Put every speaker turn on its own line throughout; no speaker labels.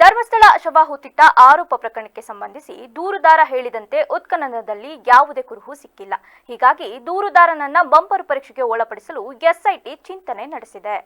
ಧರ್ಮಸ್ಥಳ ಶವ ಆರೋಪ ಪ್ರಕರಣಕ್ಕೆ ಸಂಬಂಧಿಸಿ ದೂರುದಾರ ಹೇಳಿದಂತೆ ಉತ್ಖನನದಲ್ಲಿ ಯಾವುದೇ ಕುರುಹು ಸಿಕ್ಕಿಲ್ಲ. ಹೀಗಾಗಿ ದೂರುದಾರನನ್ನ ಬಂಪರು ಪರೀಕ್ಷೆಗೆ ಒಳಪಡಿಸಲು ಎಸ್ಐಟಿ ಚಿಂತನೆ ನಡೆಸಿದೆ.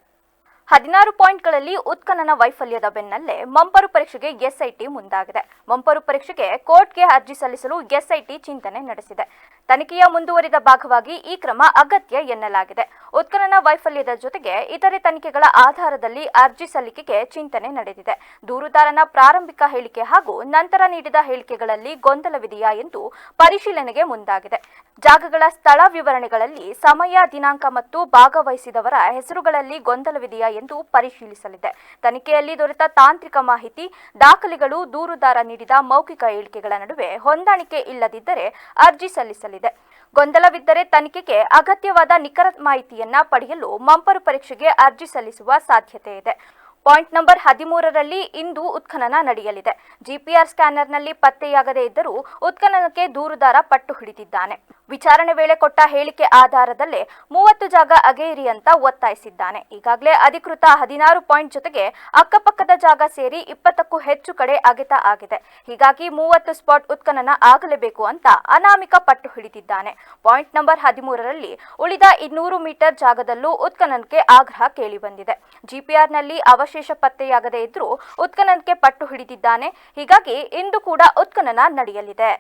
ಹದಿನಾರು ಪಾಯಿಂಟ್ಗಳಲ್ಲಿ ಉತ್ಖನನ ವೈಫಲ್ಯದ ಬೆನ್ನಲ್ಲೇ ಮಂಪರು ಪರೀಕ್ಷೆಗೆ ಎಸ್ಐಟಿ ಮುಂದಾಗಿದೆ. ಮಂಪರು ಪರೀಕ್ಷೆಗೆ ಕೋರ್ಟ್ಗೆ ಅರ್ಜಿ ಸಲ್ಲಿಸಲು ಎಸ್ಐಟಿ ಚಿಂತನೆ ನಡೆಸಿದೆ. ತನಿಖೆಯ ಮುಂದುವರಿದ ಭಾಗವಾಗಿ ಈ ಕ್ರಮ ಅಗತ್ಯ ಎನ್ನಲಾಗಿದೆ. ಉತ್ಖನನ ವೈಫಲ್ಯದ ಜೊತೆಗೆ ಇತರೆ ತನಿಖೆಗಳ ಆಧಾರದಲ್ಲಿ ಅರ್ಜಿ ಸಲ್ಲಿಕೆಗೆ ಚಿಂತನೆ ನಡೆದಿದೆ. ದೂರುದಾರನ ಪ್ರಾರಂಭಿಕ ಹೇಳಿಕೆ ಹಾಗೂ ನಂತರ ನೀಡಿದ ಹೇಳಿಕೆಗಳಲ್ಲಿ ಗೊಂದಲವಿದೆಯಾ ಎಂದು ಪರಿಶೀಲನೆಗೆ ಮುಂದಾಗಿದೆ. ಜಾಗಗಳ ಸ್ಥಳ ವಿವರಣೆಗಳಲ್ಲಿ ಸಮಯ ದಿನಾಂಕ ಮತ್ತು ಭಾಗವಹಿಸಿದವರ ಹೆಸರುಗಳಲ್ಲಿ ಗೊಂದಲವಿದೆಯಾ ಎಂದು ಪರಿಶೀಲಿಸಲಿದೆ. ತನಿಖೆಯಲ್ಲಿ ದೊರೆತ ತಾಂತ್ರಿಕ ಮಾಹಿತಿ, ದಾಖಲೆಗಳು, ದೂರುದಾರ ನೀಡಿದ ಮೌಖಿಕ ಹೇಳಿಕೆಗಳ ನಡುವೆ ಹೊಂದಾಣಿಕೆ ಇಲ್ಲದಿದ್ದರೆ ಅರ್ಜಿ ಸಲ್ಲಿಸಲಿದೆ. ಗೊಂದಲವಿದ್ದರೆ ತನಿಖೆಗೆ ಅಗತ್ಯವಾದ ನಿಖರ ಮಾಹಿತಿಯನ್ನ ಪಡೆಯಲು ಮಂಪರು ಪರೀಕ್ಷೆಗೆ ಅರ್ಜಿ ಸಲ್ಲಿಸುವ ಸಾಧ್ಯತೆ ಇದೆ. ಪಾಯಿಂಟ್ ನಂಬರ್ ಹದಿಮೂರರಲ್ಲಿ ಇಂದು ಉತ್ಖನನ ನಡೆಯಲಿದೆ. ಜಿಪಿಆರ್ ಸ್ಕ್ಯಾನರ್ನಲ್ಲಿ ಪತ್ತೆಯಾಗದೇ ಇದ್ದರೂ ಉತ್ಖನನಕ್ಕೆ ದೂರುದಾರ ಪಟ್ಟು ಹಿಡಿದಿದ್ದಾನೆ. ವಿಚಾರಣೆ ವೇಳೆ ಕೊಟ್ಟ ಹೇಳಿಕೆ ಆಧಾರದಲ್ಲೇ ಮೂವತ್ತು ಜಾಗ ಅಗೆಯಿರಿ ಅಂತ ಒತ್ತಾಯಿಸಿದ್ದಾನೆ. ಈಗಾಗಲೇ ಅಧಿಕೃತ ಹದಿನಾರು ಪಾಯಿಂಟ್ ಜೊತೆಗೆ ಅಕ್ಕಪಕ್ಕದ ಜಾಗ ಸೇರಿ ಇಪ್ಪತ್ತಕ್ಕೂ ಹೆಚ್ಚು ಕಡೆ ಅಗೆತ ಆಗಿದೆ. ಹೀಗಾಗಿ ಮೂವತ್ತು ಸ್ಪಾಟ್ ಉತ್ಖನನ ಆಗಲೇಬೇಕು ಅಂತ ಅನಾಮಿಕ ಪಟ್ಟು ಹಿಡಿದಿದ್ದಾನೆ. ಪಾಯಿಂಟ್ ನಂಬರ್ ಹದಿಮೂರರಲ್ಲಿ ಉಳಿದ ಇನ್ನೂರು ಮೀಟರ್ ಜಾಗದಲ್ಲೂ ಉತ್ಖನನಕ್ಕೆ ಆಗ್ರಹ ಕೇಳಿಬಂದಿದೆ ಜಿಪಿಆರ್ನಲ್ಲಿ ಅವಶೇಷ ಪತ್ತೆಯಾಗದೇ ಇದ್ರೂ ಉತ್ಖನನಕ್ಕೆ ಪಟ್ಟು ಹಿಡಿದಿದ್ದಾನೆ. ಹೀಗಾಗಿ ಇಂದು ಕೂಡ ಉತ್ಖನನ ನಡೆಯಲಿದೆ.